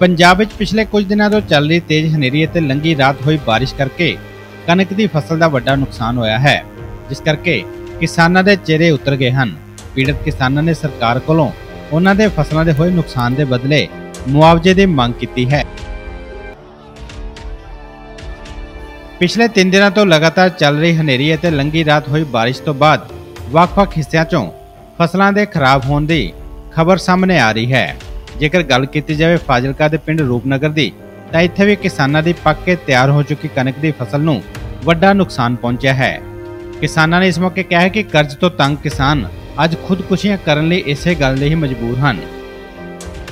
ਪੰਜਾਬ ਵਿੱਚ ਪਿਛਲੇ ਕੁਝ ਦਿਨਾਂ ਤੋਂ ਚੱਲ ਰਹੀ ਤੇਜ਼ ਹਨੇਰੀ ਅਤੇ ਲੰਗੀ ਰਾਤ ਹੋਈ ਬਾਰਿਸ਼ ਕਰਕੇ ਕਣਕ ਦੀ ਫਸਲ ਦਾ ਵੱਡਾ ਨੁਕਸਾਨ ਹੋਇਆ ਹੈ, ਜਿਸ ਕਰਕੇ ਕਿਸਾਨਾਂ ਦੇ ਚਿਹਰੇ ਉਤਰ ਗਏ ਹਨ। ਪੀੜਤ ਕਿਸਾਨਾਂ ਨੇ ਸਰਕਾਰ ਕੋਲੋਂ ਉਹਨਾਂ ਦੇ ਫਸਲਾਂ ਦੇ ਹੋਏ ਨੁਕਸਾਨ ਦੇ ਬਦਲੇ ਮੁਆਵਜ਼ੇ ਦੀ ਮੰਗ ਕੀਤੀ ਹੈ। ਪਿਛਲੇ 3 ਦਿਨਾਂ ਤੋਂ ਲਗਾਤਾਰ ਚੱਲ ਰਹੀ ਹਨੇਰੀ ਅਤੇ ਲੰਗੀ ਰਾਤ ਹੋਈ ਬਾਰਿਸ਼ ਤੋਂ ਬਾਅਦ ਵੱਖ-ਵੱਖ ਹਿੱਸਿਆਂ 'ਚੋਂ ਫਸਲਾਂ ਦੇ ਖਰਾਬ ਹੋਣ ਦੀ ਖਬਰ ਸਾਹਮਣੇ ਆ ਰਹੀ ਹੈ। ਜੇਕਰ ਗੱਲ ਕੀਤੀ ਜਾਵੇ ਫਾਜ਼ਿਲਕਾ ਦੇ ਪਿੰਡ ਰੂਪਨਗਰ ਦੀ, ਤਾਂ ਇੱਥੇ ਵੀ ਕਿਸਾਨਾਂ ਦੀ ਪੱਕ ਕੇ ਤਿਆਰ ਹੋ ਚੁੱਕੀ ਕਣਕ ਦੀ ਫਸਲ ਨੂੰ ਵੱਡਾ ਨੁਕਸਾਨ ਪਹੁੰਚਿਆ ਹੈ। ਕਿਸਾਨਾਂ ਨੇ ਇਸ ਮੌਕੇ ਕਿਹਾ ਕਿ ਕਰਜ਼ ਤੋਂ ਤੰਗ ਕਿਸਾਨ ਅੱਜ ਖੁਦਕੁਸ਼ੀਆਂ ਕਰਨ ਲਈ ਇਸੇ ਗੱਲ ਲਈ ਹੀ ਮਜਬੂਰ ਹਨ।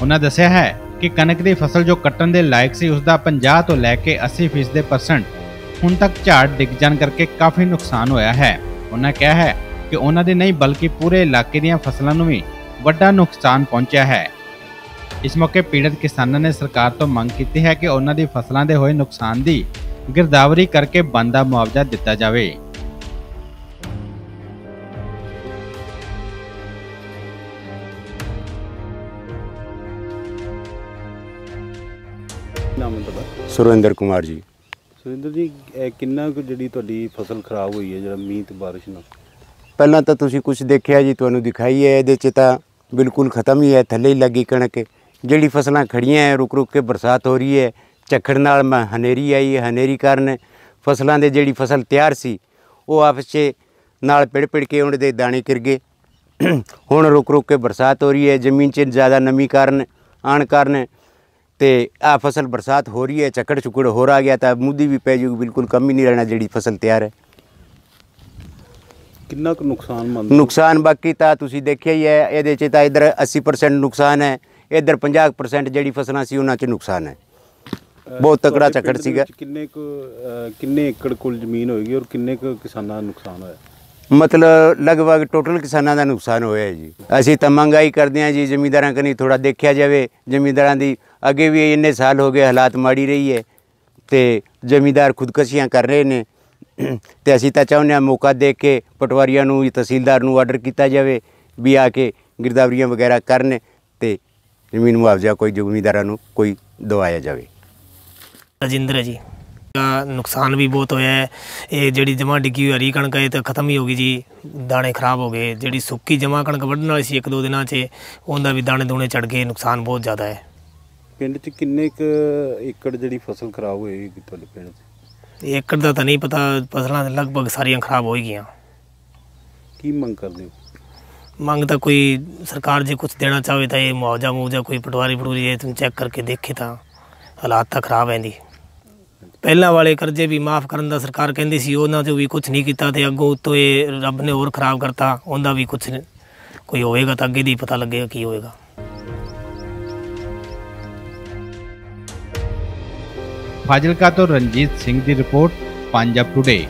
ਉਹਨਾਂ ਦੱਸਿਆ ਹੈ ਕਿ ਕਣਕ ਦੀ ਫਸਲ ਜੋ ਕੱਟਣ ਦੇ ਲਾਇਕ ਸੀ ਉਸ ਦਾ 50 ਤੋਂ ਲੈ ਕੇ 80% ਦੇ ਪਰਸੈਂਟ ਹੁਣ ਤੱਕ ਝਾੜ ਡਿੱਗ ਜਾਣ ਕਰਕੇ ਕਾਫੀ ਨੁਕਸਾਨ ਹੋਇਆ ਹੈ। ਉਹਨਾਂ ਕਿਹਾ ਹੈ ਕਿ ਉਹਨਾਂ ਦੇ ਨਹੀਂ, ਬਲਕਿ ਪੂਰੇ ਇਲਾਕੇ ਦੀਆਂ ਫਸਲਾਂ ਨੂੰ ਵੀ ਵੱਡਾ ਨੁਕਸਾਨ ਪਹੁੰਚਿਆ ਹੈ। ਇਸ ਮੌਕੇ ਪੀੜਤ ਕਿਸਾਨਾਂ ਨੇ ਸਰਕਾਰ ਤੋਂ ਮੰਗ ਕੀਤੀ ਹੈ ਕਿ ਉਹਨਾਂ ਦੀ ਫਸਲਾਂ ਦੇ ਹੋਏ ਨੁਕਸਾਨ ਦੀ ਗਿਰਦਾਵਰੀ ਕਰਕੇ ਬੰਦਾ ਮੁਆਵਜ਼ਾ ਦਿੱਤਾ ਜਾਵੇ। ਨਾਮ ਹੈ ਤੁਹਾਡਾ? ਸੁਰਿੰਦਰ ਕੁਮਾਰ ਜੀ। ਸੁਰਿੰਦਰ ਜੀ ਇਹ ਕਿੰਨਾ ਕੁ ਜਿਹੜੀ ਤੁਹਾਡੀ ਫਸਲ ਖਰਾਬ ਹੋਈ ਹੈ ਜਿਹੜਾ ਮੀਂਹ ਤੇ ਬਾਰਿਸ਼ ਨਾਲ? ਪਹਿਲਾਂ ਤਾਂ ਤੁਸੀਂ ਕੁਝ ਦੇਖਿਆ ਜੀ ਤੁਹਾਨੂੰ ਦਿਖਾਈ ਹੈ ਇਹਦੇ 'ਚ ਤਾਂ ਬਿਲਕੁਲ ਖਤਮ ਹੀ ਹੈ ਥੱਲੇ ਹੀ ਲੱਗੀ ਕਣਕ। ਜਿਹੜੀ ਫਸਲਾਂ ਖੜੀਆਂ ਹੈ ਰੁਕ ਰੁਕ ਕੇ ਬਰਸਾਤ ਹੋ ਰਹੀ ਹੈ ਝੱਖੜ ਨਾਲ ਮ- ਹਨੇਰੀ ਆਈ ਹੈ ਹਨੇਰੀ ਕਾਰਨ ਫਸਲਾਂ ਦੇ ਜਿਹੜੀ ਫਸਲ ਤਿਆਰ ਸੀ ਉਹ ਆਪਸ 'ਚ ਨਾਲ ਪਿੜ ਪਿੜ ਕੇ ਉਹਨਾਂ ਦੇ ਦਾਣੇ ਗਿਰ ਗਏ। ਹੁਣ ਰੁਕ ਰੁਕ ਕੇ ਬਰਸਾਤ ਹੋ ਰਹੀ ਹੈ ਜ਼ਮੀਨ 'ਚ ਜ਼ਿਆਦਾ ਨਮੀ ਕਾਰਨ ਆਣ ਕਾਰਨ ਤੇ ਆ ਫਸਲ ਬਰਸਾਤ ਹੋ ਰਹੀ ਹੈ ਚੱਕੜ ਚੁੱਕੜ ਹੋ ਰਾ ਗਿਆ ਤਾਂ ਮੁੱਦੀ ਵੀ ਪੈ ਜੂਗੀ ਬਿਲਕੁਲ ਕਮ ਹੀ ਨਹੀਂ ਰਹਿਣਾ ਜਿਹੜੀ ਫਸਲ ਤਿਆਰ ਹੈ ਕਿੰਨਾ ਕੁ ਨੁਕਸਾਨ ਮੰਨ ਨੁਕਸਾਨ ਬਾਕੀ ਤਾਂ ਤੁਸੀਂ ਦੇਖਿਆ ਹੀ ਹੈ ਇਹਦੇ 'ਚ ਤਾਂ ਇਧਰ 80% ਨੁਕਸਾਨ ਹੈ ਇਧਰ 50% ਜਿਹੜੀ ਫਸਲਾਂ ਸੀ ਉਹਨਾਂ 'ਚ ਨੁਕਸਾਨ ਹੈ। ਬਹੁਤ ਤਕੜਾ ਦੇ ਸੀਗਾ। ਕਿੰਨੇ ਕੁ ਕਿੰਨੇ ਏਕੜ ਕੁੱਲ ਜ਼ਮੀਨ ਹੋਏਗੀ ਔਰ ਕਿੰਨੇ ਕੁ ਕਿਸਾਨਾਂ ਦਾ ਨੁਕਸਾਨ ਹੋਇਆ? ਮਤਲਬ ਲਗਭਗ ਟੋਟਲ ਕਿਸਾਨਾਂ ਦਾ ਨੁਕਸਾਨ ਹੋਇਆ ਹੈ ਜੀ। ਅਸੀਂ ਤਾਂ ਮੰਗਾਈ ਕਰਦੇ ਹਾਂ ਜੀ ਜ਼ਮੀਂਦਾਰਾਂ ਕਨੀ ਥੋੜਾ ਦੇਖਿਆ ਜਾਵੇ ਜ਼ਮੀਂਦਾਰਾਂ ਦੀ ਅੱਗੇ ਵੀ ਇੰਨੇ ਸਾਲ ਹੋ ਗਏ ਹਾਲਾਤ ਮਾੜੀ ਰਹੀ ਹੈ ਤੇ ਜ਼ਮੀਂਦਾਰ ਖੁਦਕਸ਼ੀਆਂ ਕਰ ਰਹੇ ਨੇ। ਤੇ ਅਸੀਂ ਤਾਂ ਚਾਹੁੰਦੇ ਹਾਂ ਮੌਕਾ ਦੇ ਕੇ ਪਟਵਾਰੀਆਂ ਨੂੰ ਤਹਿਸੀਲਦਾਰ ਨੂੰ ਆਰਡਰ ਕੀਤਾ ਜਾਵੇ ਵੀ ਆ ਕੇ ਗਿਰਦਾਵਰੀਆਂ ਵਗੈਰਾ ਕਰਨ ਤੇ ਜ਼ਮੀਨ ਮੁਆਵਜ਼ਾ ਕੋਈ ਜ਼ਮੀਂਦਾਰਾਂ ਨੂੰ ਕੋਈ ਦਵਾਇਆ ਜਾਵੇ। ਰਜਿੰਦਰ ਜੀ। ਦਾ ਨੁਕਸਾਨ ਵੀ ਬਹੁਤ ਹੋਇਆ ਹੈ। ਇਹ ਜਿਹੜੀ ਜਮਾ ਡਿੱਗੀ ਹੋਈ ਹਰੀ ਕਣਕ ਹੈ ਇਹ ਤਾਂ ਖਤਮ ਹੀ ਹੋ ਗਈ ਜੀ। ਦਾਣੇ ਖਰਾਬ ਹੋ ਗਏ। ਜਿਹੜੀ ਸੁੱਕੀ ਜਮਾ ਕਣਕ ਵੱਢਣ ਵਾਲੀ ਸੀ ਇੱਕ ਦੋ ਦਿਨਾਂ 'ਚ ਉਹਦਾ ਵੀ ਦਾਣੇ ਦੂਣੇ ਚੜ ਗਏ। ਨੁਕਸਾਨ ਬਹੁਤ ਜ਼ਿਆਦਾ ਹੈ। ਪਿੰਡ 'ਚ ਕਿੰਨੇ ਕੁ ਏਕੜ ਜਿਹੜੀ ਫਸਲ ਖਰਾਬ ਹੋਏਗੀ ਤੁਹਾਡੇ ਪਿੰਡ 'ਚ? ਏਕੜ ਦਾ ਤਾਂ ਨਹੀਂ ਪਤਾ। ਫਸਲਾਂ ਲਗਭਗ ਸਾਰੀਆਂ ਖਰਾਬ ਹੀ ਗਈਆਂ। ਕੀ ਮੰਗ ਕਰਦੇ ਹੋ? ਮੰਗ ਤਾਂ ਕੋਈ ਸਰਕਾਰ ਜੇ ਕੁਝ ਦੇਣਾ ਚਾਹੇ ਤਾਂ ਇਹ ਮੁਆਵਜ਼ਾ ਮੁਆਵਜ਼ਾ ਕੋਈ ਪਟਵਾਰੀ ਪਟੂਰੀ ਇਹ ਤੁਸੀਂ ਚੈੱਕ ਕਰਕੇ ਦੇਖੇ ਤਾਂ ਹਾਲਾਤ ਤਾਂ ਖਰਾਬ ਹੈ ਦੀ ਪਹਿਲਾਂ ਵਾਲੇ ਕਰਜ਼ੇ ਵੀ ਮਾਫ ਕਰਨ ਦਾ ਸਰਕਾਰ ਕਹਿੰਦੀ ਸੀ, ਉਹਨਾਂ 'ਚੋਂ ਵੀ ਕੁਝ ਨਹੀਂ ਕੀਤਾ ਤੇ ਅੱਗੋਂ ਉੱਤੋਂ ਇਹ ਰੱਬ ਨੇ ਹੋਰ ਖਰਾਬ ਕਰਤਾ, ਉਹਦਾ ਵੀ ਕੁਝ ਕੋਈ ਹੋਏਗਾ ਤਾਂ ਅੱਗੇ ਦੀ ਪਤਾ ਲੱਗੇਗਾ ਕੀ ਹੋਏਗਾ ਫਾਜ਼ਿਲਕਾ ਤੋਂ ਰਣਜੀਤ ਸਿੰਘ ਦੀ ਰਿਪੋਰਟ, ਪੰਜਾਬ ਟੁਡੇ